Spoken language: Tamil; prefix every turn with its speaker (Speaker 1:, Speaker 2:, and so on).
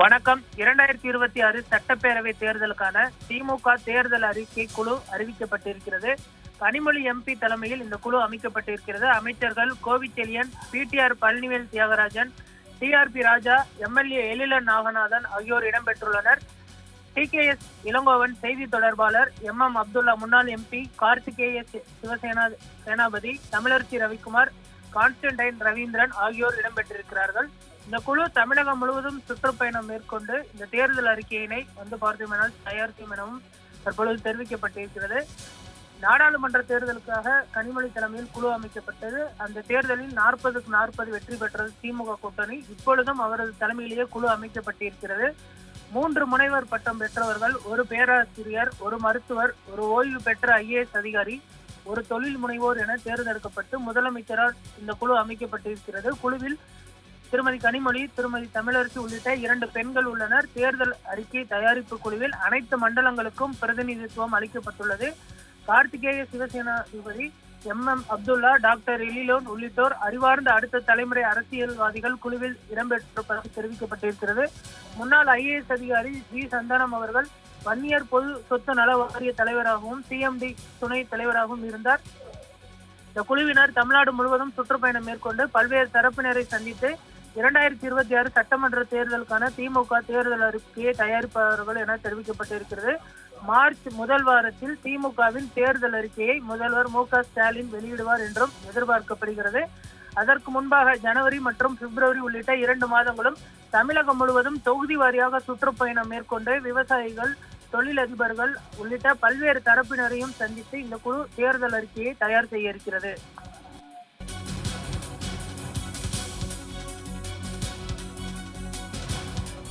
Speaker 1: வணக்கம். இரண்டாயிரத்தி இருபத்தி ஆறு சட்டப்பேரவை தேர்தலுக்கான திமுக தேர்தல் அறிக்கை குழு அறிவிக்கப்பட்டிருக்கிறது. கனிமொழி எம்பி தலைமையில் இந்த குழு அமைக்கப்பட்டிருக்கிறது. அமைச்சர்கள் Kovichezhiyan PTR Palanivel Thiagarajan TRB Raja MLA Ezhilan Naganathan ஆகியோர் இடம்பெற்றுள்ளனர். டிகேஎஸ் இளங்கோவன் செய்தி தொடர்பாளர் எம் எம் அப்துல்லா முன்னாள் எம்பி கார்த்திகேயஸ் சிவசேனா சேனாபதி தமிழரசி ரவிக்குமார் கான்ஸ்டன்டைன் ரவீந்திரன் ஆகியோர் இடம்பெற்றிருக்கிறார்கள். இந்த குழு தமிழகம் முழுவதும் சுற்றுப்பயணம் மேற்கொண்டு இந்த தேர்தல் அறிக்கையினை வந்து பார்த்தோமெனால் தயாரிக்கும் எனவும் தற்பொழுது தெரிவிக்கப்பட்டிருக்கிறது. நாடாளுமன்ற தேர்தலுக்காக கனிமொழி தலைமையில் குழு அமைக்கப்பட்டது. அந்த தேர்தலில் நாற்பதுக்கு நாற்பது வெற்றி பெற்றது திமுக கூட்டணி. இப்பொழுதும் அவரது தலைமையிலேயே குழு அமைக்கப்பட்டிருக்கிறது. மூன்று முனைவர் பட்டம் பெற்றவர்கள் ஒரு பேராசிரியர் ஒரு மருத்துவர் ஒரு ஓய்வு பெற்ற ஐஏஎஸ் அதிகாரி ஒரு தொழில் முனைவோர் என தேர்ந்தெடுக்கப்பட்டு முதலமைச்சரால் இந்த குழு அமைக்கப்பட்டிருக்கிறது. குழுவில் திருமதி கனிமொழி திருமதி தமிழரசி உள்ளிட்ட இரண்டு பெண்கள் உள்ளனர். தேர்தல் அறிக்கை தயாரிப்பு குழுவில் அனைத்து மண்டலங்களுக்கும் பிரதிநிதித்துவம் அளிக்கப்பட்டுள்ளது. Karthikeya Sivasenapathy M. M. Abdullah doctor Ezhilan உள்ளிட்டோர் அறிவார்ந்த அடுத்த தலைமுறை அரசியல்வாதிகள் குழுவில் இடம்பெற்றிருப்பதாக தெரிவிக்கப்பட்டிருக்கிறது. முன்னாள் ஐஏஎஸ் அதிகாரி ஜி. சந்தானம் அவர்கள் வன்னியர் பொது சொத்து நல வாரிய தலைவராகவும் சிஎம்டி துணை தலைவராகவும் இருந்தார். இந்த குழுவினர் தமிழ்நாடு முழுவதும் சுற்றுப்பயணம் மேற்கொண்டு பல்வேறு தரப்பினரை சந்தித்து இரண்டாயிரத்தி இருபத்தி ஆறு சட்டமன்ற தேர்தலுக்கான திமுக தேர்தல் அறிக்கையை தயாரிப்பார்கள் என தெரிவிக்கப்பட்டிருக்கிறது. மார்ச் முதல் வாரத்தில் திமுகவின் தேர்தல் அறிக்கையை முதல்வர் மு க ஸ்டாலின் வெளியிடுவார் என்றும் எதிர்பார்க்கப்படுகிறது. அதற்கு முன்பாக ஜனவரி மற்றும் பிப்ரவரி உள்ளிட்ட இரண்டு மாதங்களும் தமிழகம் முழுவதும் தொகுதி வாரியாக சுற்றுப்பயணம் மேற்கொண்டு விவசாயிகள் தொழிலதிபர்கள் உள்ளிட்ட பல்வேறு தரப்பினரையும் சந்தித்து இந்த குழு தேர்தல் அறிக்கையை தயார் செய்ய இருக்கிறது.